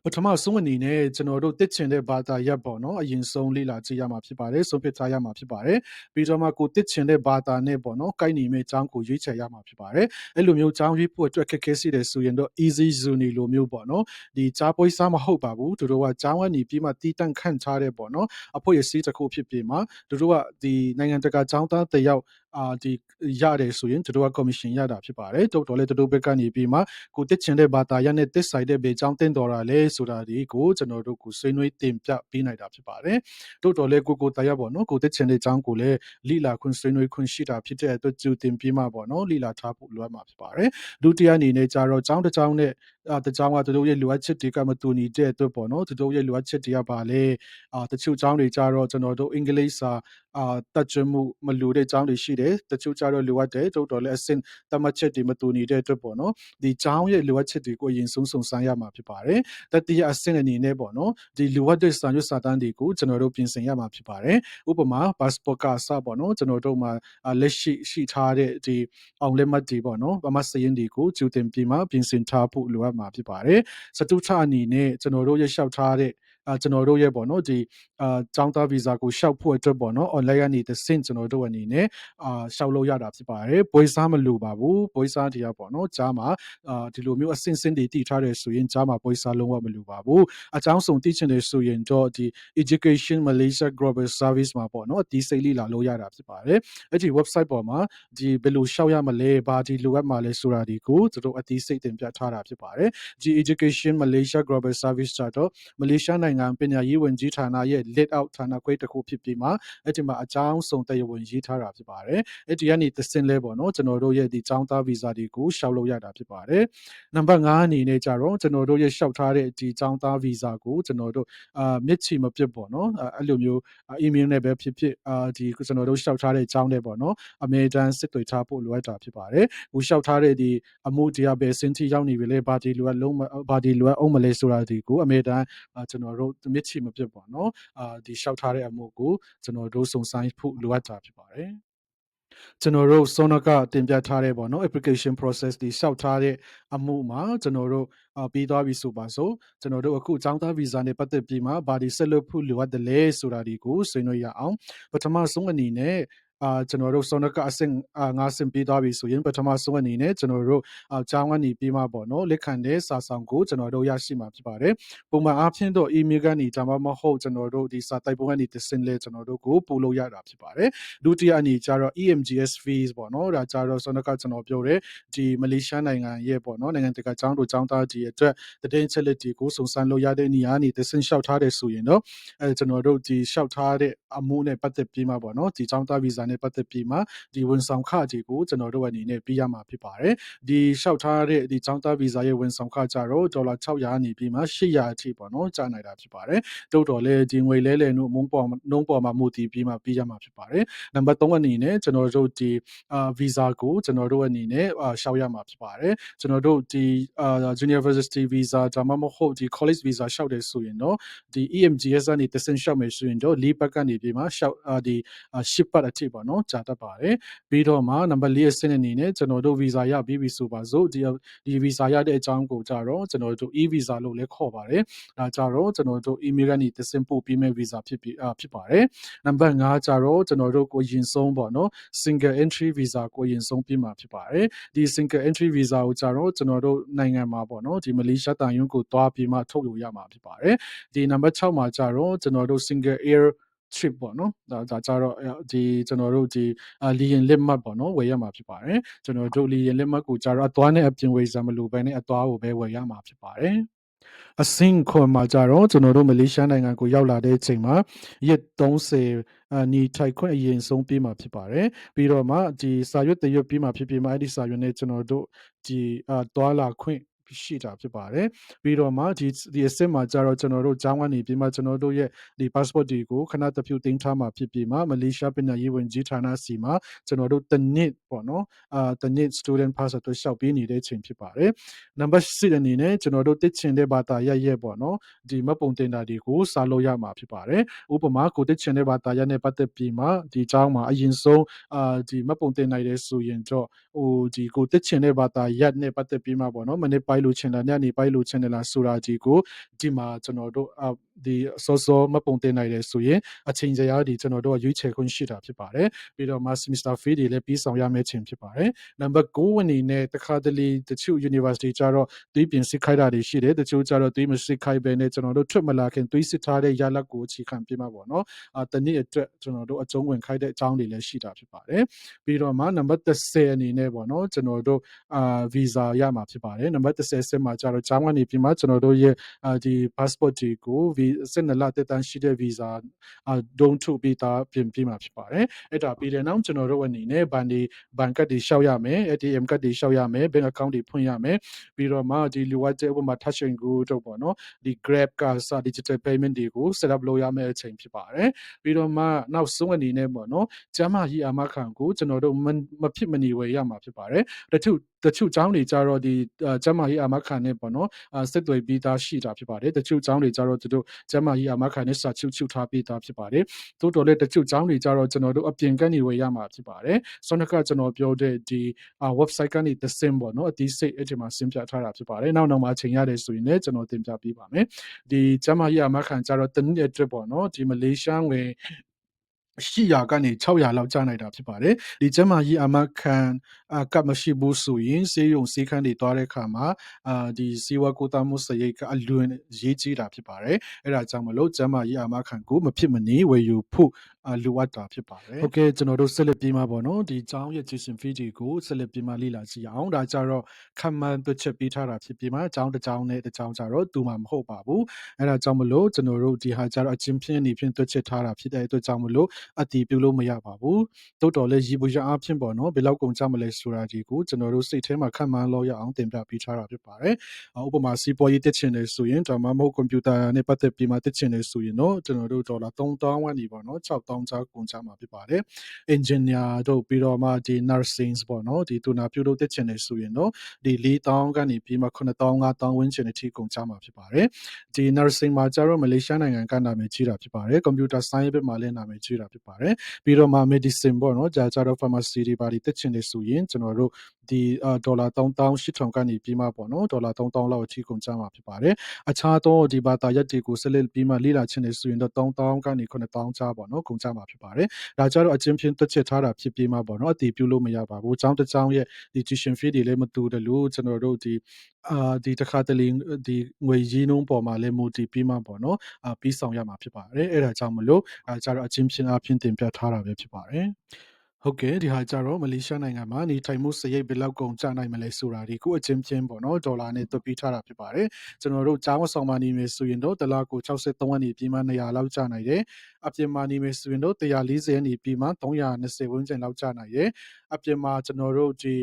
ပထမဆုံးအနေနဲ့ကျွန်တော်တို့တစ်ချင်တဲ့ဘာသာရပ်ပေါ့နော်အရင်ဆုံးလေ့လာကြည့်ရမှာဖြစ်ပါတယ်ဆုံးဖြတ်ထားရမှာဖြစ်ပါတယ်ပြီးတော့မှကိုတစ်ချင်တဲ့ဘာသာနဲ့ပေါ့နော်ကိုက်ညီမဲ့အကြောင်းကိုရွေးချယ်ရမှာဖြစ်ပါတယ်အဲ့လိုမျိုးအကြောင်းရွေးဖို့အတွက်ခက်ခဲစီတယ်ဆိုရင်တော့ easy zone လိုမျိုးပေါ့နော်ဒီကြားပွေးစားမဟုတ်ပါဘူးသူတို့ကအကြောင်းကနေပြီးမှတီးတန့်ခန့်ထားတဲ့ပေါ့နော်အဖို့ရစီးတစ်ခုဖြစ်ပြီးမှသူတို့ကဒီနိုင်ငံတကာအကြောင်းသားတယောက်အာဒီရတယ်ဆိုရင်တို့က commission ရတာဖြစ်ပါတယ်တော်တော်လေးတို့ဘက်ကနေပြီးမှကိုတက်ချင်တဲ့ဘာသာရနဲ့တက်ဆိုင်တဲ့ဘေကြောင်းတင်တော်တာလဲဆိုတာဒီကိုကျွန်တော်တို့ကိုဆွေးနွေးတင်ပြပေးနိုင်တာဖြစ်ပါတယ်တို့တော်လေးကိုကိုတရားပေါ့နော်ကိုတက်ချင်တဲ့အကြောင်းကိုလည်းလိလာခွင့်ဆွေးနွေးခွင့်ရှိတာဖြစ်တဲ့အတွက်ကျူတင်ပြီးမှပေါ့နော်လိလာထားဖို့လိုအပ်မှာဖြစ်ပါတယ်ဒုတိယအနေနဲ့ကြတော့ကျောင်းတစ်ကျောင်းနဲ့ အာတကြောင်ကတို့ရဲ့လိုအပ်ချက်တွေကမတူညီတဲ့အတွက်ပေါ့နော်တို့ရဲ့လိုအပ်ချက်တွေကပါလေအာတချို့ကျောင်းတွေကြတော့ကျွန်တော်တို့အင်္ဂလိပ်စာအာတက်ကျွမှုမလူတဲ့ကျောင်းတွေရှိတယ်တချို့ကြတော့လိုအပ်တယ်တို့တော်လည်းအဆင့်တတ်မှတ်ချက်တွေမတူညီတဲ့အတွက်ပေါ့နော်ဒီကျောင်းရဲ့လိုအပ်ချက်တွေကိုအရင်ဆုံးစုံစမ်းရမှာဖြစ်ပါတယ်တတိယအဆင့်အနေနဲ့ပေါ့နော်ဒီလိုအပ်တဲ့စာရွက်စာတမ်းတွေကိုကျွန်တော်တို့ပြင်ဆင်ရမှာဖြစ်ပါတယ်ဥပမာ passport ကအစပေါ့နော်ကျွန်တော်တို့မှာလက်ရှိရှိထားတဲ့ဒီအောင်လက်မှတ်တွေပေါ့နော်ဗမာစရင်တွေကိုကျူတင်ပြီးမှပြင်ဆင်ထားဖို့လိုအပ်မှာဖြစ်ပါတယ်စတုထအနေနဲ့ကျွန်တော်တို့ရလျှောက်ထားတဲ့ အာကျွန်တော်တို့ရဲ့ပေါ့နော်ဒီအာចောင်းသားဗီဇာကိုရှောက်ဖို့အတွက်ပေါ့နော် online ကနေတဆင့်ကျွန်တော်တို့အနေနဲ့အာရှောက်လို့ရတာဖြစ်ပါတယ်ဘွေးစားမလိုပါဘူးဘွေးစားတရားပေါ့နော်ကြားမှာအာဒီလိုမျိုးအစင်စင်တွေတည်ထားတယ်ဆိုရင်ကြားမှာဘွေးစားလုံးဝမလိုပါဘူးအကြောင်းစုံတည်ချင်တယ်ဆိုရင်တော့ဒီ education malaysia global service မှာပေါ့နော်ဒီစိတ်လိလာလို့ရတာဖြစ်ပါတယ်အဲ့ဒီ website ပေါ်မှာဒီဘယ်လိုရှောက်ရမလဲဘာဒီလိုအပ်မှာလဲဆိုတာဒီကိုသူတို့အသေးစိတ်တင်ပြထားတာဖြစ်ပါတယ်ဒီ education malaysia global service တော့မလေးရှားနိုင်ငံပညာရေးဝန်ကြီးဌာနရဲ့ lit out ဌာနခွဲတစ်ခုဖြစ်ပြီးမှအဲ့ဒီမှာအကြောင်းစုံတရားဝင်ရေးထားတာဖြစ်ပါတယ်အဲ့ဒီကနေသစင်လဲပေါ့နော်ကျွန်တော်တို့ရဲ့ဒီចောင်းသားဗီဇာတွေကိုရှောက်လို့ရတာဖြစ်ပါတယ်နံပါတ်5အနေနဲ့ကြတော့ကျွန်တော်တို့ရဲ့ရှောက်ထားတဲ့ဒီចောင်းသားဗီဇာကိုကျွန်တော်တို့အာမြစ်ချီမပြတ်ပေါ့နော်အဲ့လိုမျိုး email နဲ့ပဲဖြစ်ဖြစ်အာဒီကျွန်တော်တို့ရှောက်ထားတဲ့အကြောင်းနဲ့ပေါ့နော်အမေရိကန်စစ်တွေထားဖို့လိုအပ်တာဖြစ်ပါတယ်ဟိုရှောက်ထားတဲ့ဒီအမှုတရားပဲစင်တီရောက်နေပြီလေဘာဒီလိုအလုံးဘာဒီလိုအောင်မလဲဆိုတာဒီကိုအမေရိကန်ကျွန်တော်တို့မြစ်ချီမပြတ်ပေါ့နော်အာဒီလျှောက်ထားတဲ့အမှုကိုကျွန်တော်တို့စုံစမ်းဖို့လိုအပ်တာဖြစ်ပါတယ်ကျွန်တော်တို့ Sona ကတင်ပြထားတဲ့ပေါ့နော် application process တွေရှောက်ထားတဲ့အမှုမှာကျွန်တော်တို့အာပြီးသွားပြီဆိုပါစို့ကျွန်တော်တို့အခုအကြောင်းသား visa နဲ့ပတ်သက်ပြီးမှဘာဒီဆက်လုပ်ဖို့လိုအပ်တယ်လဲဆိုတာဒီကိုဆွေးနွေးရအောင်ပထမဆုံးအနေနဲ့ အာကျွန်တော်တို့ Sona ကအဆင့်အာငါဆင့်ပြီးသွားပြီဆိုရင်ပထမဆုံးအနေနဲ့ကျွန်တော်တို့အကြောင်းကနေပြီးမှပေါ့နော်လက်ခံတဲ့စာဆောင်ကိုကျွန်တော်တို့ရရှိမှာဖြစ်ပါတယ်ပုံမှန်အားဖြင့်တော့ email ကနေဒါမှမဟုတ်ကျွန်တော်တို့ဒီစာတိုက်ပုံကနေသင်လဲကျွန်တော်တို့ကိုပို့လို့ရတာဖြစ်ပါတယ်ဒုတိယအနေကျတော့ EMGS fees ပေါ့နော်ဒါကြတော့ Sona ကကျွန်တော်ပြောတဲ့ဒီမလေးရှားနိုင်ငံရဲ့ပေါ့နော်နိုင်ငံတကာကျောင်းတို့ကျောင်းသားကြီးအတွက်တည်င်းချက်လက်တွေကိုစုံစမ်းလို့ရတဲ့နေရာနေသင်လျှောက်ထားတယ်ဆိုရင်တော့အဲကျွန်တော်တို့ဒီလျှောက်ထားတဲ့အမှုနဲ့ပတ်သက်ပြီးမှပေါ့နော်ဒီကျောင်းသား visa နဲ့ပတ်သက်ပြီးမှဒီဝန်ဆောင်ခတွေကိုကျွန်တော်တို့အနေနဲ့ပြီးရမှာဖြစ်ပါတယ်ဒီလျှောက်ထားတဲ့ဒီကျောင်းသား visa ရဲ့ဝန်ဆောင်ခကြတော့ဒေါ်လာ600နေပြီးမှ800အထိပေါ့နော်ကြာနိုင်တာဖြစ်ပါတယ်တိုးတော်လဲဒီငွေလဲလဲနှုန်းပေါ်နှုန်းပေါ်မှာမူတည်ပြီးမှပြီးရမှာဖြစ်ပါတယ်နံပါတ်3အနေနဲ့ကျွန်တော်တို့ဒီအာ visa ကိုကျွန်တော်တို့အနေနဲ့အာရှောက်ရမှာဖြစ်ပါတယ်ကျွန်တော်တို့ဒီအာ university visa ဒါမှမဟုတ်ဒီ college visa ရှောက်တယ်ဆိုရင်တော့ဒီ EMGS ကနေတဆင့်ရှောက်မယ်ဆိုရင်တော့၄ပတ်ကနေပြီးမှရှောက်အာဒီ10ပတ်အထိပေါ့နော်ကြာတတ်ပါတယ်ပြီးတော့မှနံပါတ်4အဆင့်အနေနဲ့ကျွန်တော်တို့ visa ရပြီးပြီဆိုပါစို့ဒီဒီ visa ရတဲ့အကြောင်းကိုကြတော့ကျွန်တော်တို့ e visa လို့လည်းခေါ်ပါတယ်ဒါကြတော့ကျွန်တော်တို့ email ကနေတဆင့်ပို့ပြီးမဲ့ visa ဖြစ်ပြီးအာဖြစ်ပါတယ်နံပါတ်5ကြတော့ကျွန်တော်တို့ကိုရင်ဆုံးပေါ့နော် single entry visa ကိုရင်ဆုံးပြီးမှာဖြစ်ပါတယ်ဒီ single entry visa ကိုကြတော့ကျွန်တော်တို့နိုင်ငံမှာပေါ့နော်ဒီမလေးရှားတန်ယွန်းကိုသွားပြီးမှထုတ်လို့ရမှာဖြစ်ပါတယ်ဒီနံပါတ်6မှာကြတော့ကျွန်တော်တို့ single air trip ပေါ့နော်ဒါဒါကြတော့ဒီကျွန်တော်တို့ဒီလီယင်လက်မှတ်ပေါ့နော်ဝယ်ရမှာဖြစ်ပါတယ်ကျွန်တော်တို့လီယင်လက်မှတ်ကိုကြတော့အသွားနဲ့အပြင်ဝယ်စားမလို့ပဲနဲ့အသွားကိုပဲဝယ်ရမှာဖြစ်ပါတယ်အဆင့်ခွန်မှာကြတော့ကျွန်တော်တို့မလေးရှားနိုင်ငံကိုရောက်လာတဲ့အချိန်မှာရက်30အနီထိုက်ခွင့်အရင်ဆုံးပြီးမှဖြစ်ပါတယ်ပြီးတော့မှဒီစာရွက်တရွက်ပြီးမှဖြစ်ပြီးမှအဲ့ဒီစာရွက်နဲ့ကျွန်တော်တို့ဒီအာတွာလာခွင့် ရှိတာဖြစ်ပါတယ်ပြီးတော့မှဒီဒီအစစ်မှာကြတော့ကျွန်တော်တို့ကျောင်းကနေပြီးမှကျွန်တော်တို့ရဲ့ဒီ passport တွေကိုခဏတစ်ဖြူတင်ထားမှာဖြစ်ပြီးမှမလေးရှားပြည်နယ်ရေးဝင်ကြီးဌာနစီမှာကျွန်တော်တို့တနစ်ပေါ့နော်အာတနစ် student pass အတွက်ရှောက်ပေးနေတဲ့ချိန်ဖြစ်ပါတယ်နံပါတ်6အနေနဲ့ကျွန်တော်တို့တစ်ချင်တဲ့ဘာသာရပ်ရဲ့ပေါ့နော်ဒီမပုံတင်တာတွေကိုစာလို့ရမှာဖြစ်ပါတယ်ဥပမာကိုတစ်ချင်တဲ့ဘာသာရပ်နဲ့ပတ်သက်ပြီးမှဒီကျောင်းမှာအရင်ဆုံးအာဒီမပုံတင်နိုင်တယ်ဆိုရင်တော့ဟိုဒီကိုတစ်ချင်တဲ့ဘာသာရပ်နဲ့ပတ်သက်ပြီးမှပေါ့နော်မနေ့ပိုင်းလို့ချင်တာညနေပိုင်းလို့ချင်တယ်လားဆိုတာဒီကိုဒီမှာကျွန်တော်တို့အဒီစောစောမပုံတင်နိုင်တယ်ဆိုရင်အချိန်ကြာဒီကျွန်တော်တို့ရွေးချယ်ခွင့်ရှိတာဖြစ်ပါတယ်ပြီးတော့ master semester fee တွေလည်းပြီးဆောင်ရမယ့်ချိန်ဖြစ်ပါတယ်နံပါတ်9အနေနဲ့တခါတလေတချို့ university ကျတော့သွေးပြင်စစ်ခိုင်းတာတွေရှိတယ်တချို့ကျတော့သွေးမစစ်ခိုင်းပဲနဲ့ကျွန်တော်တို့ထွက်မလာခင်သွေးစစ်ထားတဲ့ရလဒ်ကိုအခြေခံပြမှာပေါ့နော်အာတနည်းအတွက်ကျွန်တော်တို့အကျုံးဝင်ခိုင်းတဲ့အကြောင်းတွေလည်းရှိတာဖြစ်ပါတယ်ပြီးတော့မှနံပါတ်10အနေနဲ့ပေါ့နော်ကျွန်တော်တို့အာ visa ရမှာဖြစ်ပါတယ်နံပါတ်10ဆက်မှာကျတော့ဂျာမနီပြည်မှာကျွန်တော်တို့ရဲ့အာဒီ passport တွေကိုစစ်နလတက်တန်းရှိတဲ့ visa အာ don't to ပြီးသားပြင်ပြမှာဖြစ်ပါတယ်အဲ့ဒါပြီးတဲ့နောက်ကျွန်တော်တို့အနေနဲ့ဘန်ဒီဘန်ကတ်တွေရှောက်ရမယ် ATM ကတ်တွေရှောက်ရမယ် bank account တွေဖွင့်ရမယ်ပြီးတော့မှဒီလိုအပ်တဲ့ဥပမာ touch and go တို့ပေါ့နော်ဒီ Grab ကစ digital payment တွေကို set up လုပ်ရမယ့်အချိန်ဖြစ်ပါတယ်ပြီးတော့မှနောက်ဆုံးအနေနဲ့ပေါ့နော်ကျမ်းမာရေးအာမခံကိုကျွန်တော်တို့မဖြစ်မနေဝယ်ရမှာဖြစ်ပါတယ်တချို့တချို့ကျောင်းတွေကြတော့ဒီကျမ်းမာရေးအာမခံနဲ့ပေါ့နော်စစ်တွေပြီးသားရှိတာဖြစ်ပါတယ်တချို့ကျောင်းတွေကြတော့သူတို့ကျမ်းမာရေးအာမခံနဲ့စာချုပ်ချုပ်ထားပြီးသားဖြစ်ပါတယ်တိုးတော်လည်းတချို့ကျောင်းတွေကြတော့ကျွန်တော်တို့အပြင်ကနေဝယ်ရမှာဖြစ်ပါတယ်ဆောနကကျွန်တော်ပြောတဲ့ဒီ website ကနေသစင်ပေါ့နော်အဒီစိတ်အဲ့ဒီမှာဆင်းပြထားတာဖြစ်ပါတယ်နောက်နောက်မှာချိန်ရတယ်ဆိုရင်လည်းကျွန်တော်တင်ပြပေးပါမယ်ဒီကျမ်းမာရေးအာမခံကြတော့တနည်းအတွက်ပေါ့နော်ဒီမလေးရှားဝင် 800ကနေ600လောက်ကျနိုင်တာဖြစ်ပါတယ်ဒီကျမကြီးအမခံအကပ်မရှိဘူးဆိုရင်စေးရုံစေးခန်းတွေတွားတဲ့အခါမှာအာဒီစီဝါကိုတာမှုစရိတ်ကအလွန်ရေးကြီးတာဖြစ်ပါတယ်အဲ့ဒါကြောင့်မလို့ကျမကြီးအမခံကိုမဖြစ်မနေဝယ်ယူဖို့ လိုအပ်တာဖြစ်ပါတယ်ဟုတ်ကဲ့ကျွန်တော်တို့ဆက်လက်ပြီးမှပေါ့နော်ဒီကျောင်းရဲ့ tuition fee တွေကိုဆက်လက်ပြီးမှလေ့လာကြည့်အောင်ဒါကြတော့ခံမှန်းတွက်ချက်ပေးထားတာဖြစ်ပြီးမှကျောင်းတစ်ကျောင်းနဲ့တစ်ကျောင်းကြတော့တူမှာမဟုတ်ပါဘူးအဲ့ဒါကြောင့်မလို့ကျွန်တော်တို့ဒီဟာကြတော့အချင်းဖြင့်အနေဖြင့်တွက်ချက်ထားတာဖြစ်တဲ့အတွက်ကြောင့်မလို့အတီးပြုလို့မရပါဘူးတိုးတော်လည်းရီပူရအားဖြင့်ပေါ့နော်ဘယ်လောက်ကုန်ကြမလဲဆိုတာဒီကိုကျွန်တော်တို့စိတ်ထဲမှာခံမှန်းလို့ရအောင်တင်ပြပေးထားတာဖြစ်ပါတယ်ဥပမာစီးပွားရေးတက်ချင်တယ်ဆိုရင်ဒါမှမဟုတ်ကွန်ပျူတာနဲ့ပတ်သက်ပြီးမှတက်ချင်တယ်ဆိုရင်တော့ကျွန်တော်တို့ဒေါ်လာ3000ဝန်းနေပေါ့နော်6000င်းစားကုန်ကြမှာဖြစ်ပါတယ်။ engineer တို့ပြီးတော့မှဒီ nursing ပေါ့နော်ဒီသူနာပြုလုပ်တဲ့ချင်နေဆိုရင်တော့ဒီ4000ကနေပြီးမှ9000 5000ဝန်းကျင်အထိကုန်ကြမှာဖြစ်ပါတယ်။ဒီ nursing မှာကျတော့မလေးရှားနိုင်ငံကနာမည်ကြီးတာဖြစ်ပါတယ်။ computer science ဘက်မှာလည်းနာမည်ကြီးတာဖြစ်ပါတယ်။ပြီးတော့မှ medicine ပေါ့နော်ကြာကြတော့ pharmacy တွေပါဒီတက်ချင်နေဆိုရင်ကျွန်တော်တို့ ဒီဒေါ်လာ3800ကနေပြီးမှပေါ့နော်ဒေါ်လာ3000လောက်အထိကုန်ကြမှာဖြစ်ပါတယ်။အခြားသောဒီဘာသာရပ်တွေကိုဆက်လက်ပြီးမှလေ့လာချင်နေဆိုရင်တော့3000ကနေ9000ကြားပေါ့နော်ကုန်ကြမှာဖြစ်ပါတယ်။ဒါကြတော့အချင်းချင်းတွက်ချက်ထားတာဖြစ်ပြီးမှပေါ့နော်အတည်ပြုလို့မရပါဘူး။ကျောင်းတစ်ကျောင်းရဲ့ဒီ tuition fee တွေလည်းမတူတယ်လို့ကျွန်တော်တို့ဒီအာဒီတစ်ခါတလေဒီငွေရင်းနှုန်းပေါ်မှာလည်းမူတည်ပြီးမှပေါ့နော်အာပြီးဆောင်ရမှာဖြစ်ပါတယ်အဲ့ဒါကြောင့်မလို့အဲကြတော့အချင်းချင်းအဖြစ်တင်ပြထားတာပဲဖြစ်ပါတယ် ဟုတ်ကဲ့ဒီဟာကြတော့မလေးရှားနိုင်ငံမှာနေထိုင်မှုစရိတ်ဘယ်လောက်ကုန်ကျနိုင်မလဲဆိုတာဒီခုအချင်းချင်းပေါ့နော်ဒေါ်လာနဲ့တွက်ပြီးထားတာဖြစ်ပါတယ်ကျွန်တော်တို့ကြားမဆောင်မနေမယ်ဆိုရင်တော့တစ်လကို63အနေပြီးမှ200လောက်ကျနိုင်တယ်အပြင်မှာနေမယ်ဆိုရင်တော့140အနေပြီးမှ320ဝန်းကျင်လောက်ကျနိုင်တယ်အပြင်မှာကျွန်တော်တို့ဒီ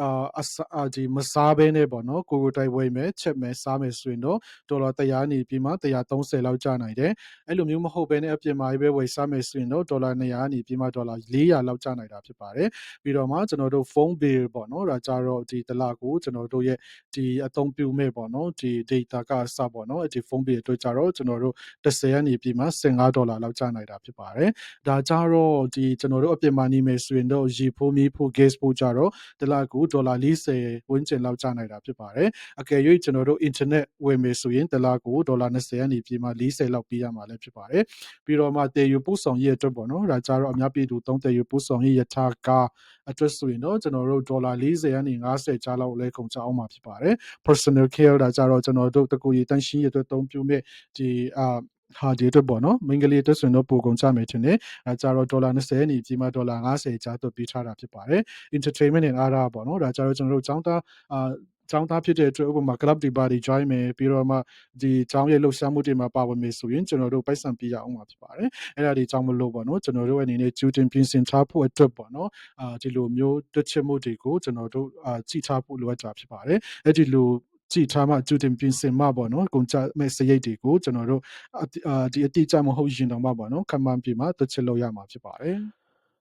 အာအစအာဒီမစားဘဲနဲ့ပေါ့နော်ကိုကိုတိုက်ဝိမယ်ချက်မယ်စားမယ်ဆိုရင်တော့ဒေါ်လာ100နေပြီးမှ130လောက်ကျနိုင်တယ်အဲ့လိုမျိုးမဟုတ်ဘဲနဲ့အပြင်မှာပဲဝယ်စားမယ်ဆိုရင်တော့ဒေါ်လာ200နေပြီးမှဒေါ်လာ400လောက်ကျနိုင်တာဖြစ်ပါတယ်ပြီးတော့မှကျွန်တော်တို့ phone bill ပေါ့နော်ဒါကြတော့ဒီတစ်လကိုကျွန်တော်တို့ရဲ့ဒီအသုံးပြုမဲ့ပေါ့နော်ဒီ data ကအစပေါ့နော်ဒီ phone bill အတွက်ကြတော့ကျွန်တော်တို့30ရနေပြီးမှ15ဒေါ်လာလောက်ကျနိုင်တာဖြစ်ပါတယ်ဒါကြတော့ဒီကျွန်တော်တို့အပြင်မှာနေမယ်ဆိုရင်တော့ရေဖိုးမီးဖိုး gas ဖိုးကြတော့တစ်လကိုဒေါ်လာ40ဝန်းကျင်လောက်ကျနိုင်တာဖြစ်ပါတယ်အကယ်၍ကျွန်တော်တို့ internet ဝယ်မယ်ဆိုရင်တစ်လကိုဒေါ်လာ20ရနေပြီးမှ40လောက်ပေးရမှာလည်းဖြစ်ပါတယ်ပြီးတော့မှတည်ယူပို့ဆောင်ရေးအတွက်ပေါ့နော်ဒါကြတော့အများပြည်သူသုံးတည်ယူပို့ဆောင်ရေးယထာကားအတွက်ဆိုရင်တော့ကျွန်တော်တို့ဒေါ်လာ40ရနေ50ကျားလောက်လဲကုန်ကြအောင်မှာဖြစ်ပါတယ် personal care ဒါကြတော့ကျွန်တော်တို့တကူရီတန်းရှင်းရအတွက်အသုံးပြုမဲ့ဒီအာ ဟာဒီအတွက်ပေါ့နော်မိန်းကလေးအတွက်ဆိုရင်တော့ပိုကုန်ကြမယ်ထင်တယ်အဲကြတော့ဒေါ်လာ20နေပြီးမှဒေါ်လာ50ကျားတော့ပေးထားတာဖြစ်ပါတယ် entertainment and other ပေါ့နော်ဒါကြတော့ကျွန်တော်တို့ចောင်းသားအာကျောင်းသားဖြစ်တဲ့အတွက်ဥပမာ club တွေပါတွေ join မယ်ပြီးတော့မှဒီကျောင်းရဲ့လှုပ်ရှားမှုတွေမှာပါဝင်မယ်ဆိုရင်ကျွန်တော်တို့ပိုက်ဆံပေးရအောင်မှာဖြစ်ပါတယ်အဲ့ဒါဒီကြောင့်မလို့ပေါ့နော်ကျွန်တော်တို့အနေနဲ့ student ပြင်ဆင်ထားဖို့အတွက်ပေါ့နော်အာဒီလိုမျိုးတွက်ချက်မှုတွေကိုကျွန်တော်တို့အာကြည့်ထားဖို့လိုအပ်တာဖြစ်ပါတယ်အဲ့ဒီလို ကြည့်ထားမှကျူတင်ပြင်ဆင်မှပေါ့နော်ကုန်ကြမဲ့စရိတ်တွေကိုကျွန်တော်တို့အာဒီအတိအကျမဟုတ်ရင်တော့မှပေါ့နော်ခံမှန်းပြီးမှတွက်ချက်လို့ရမှာဖြစ်ပါတယ်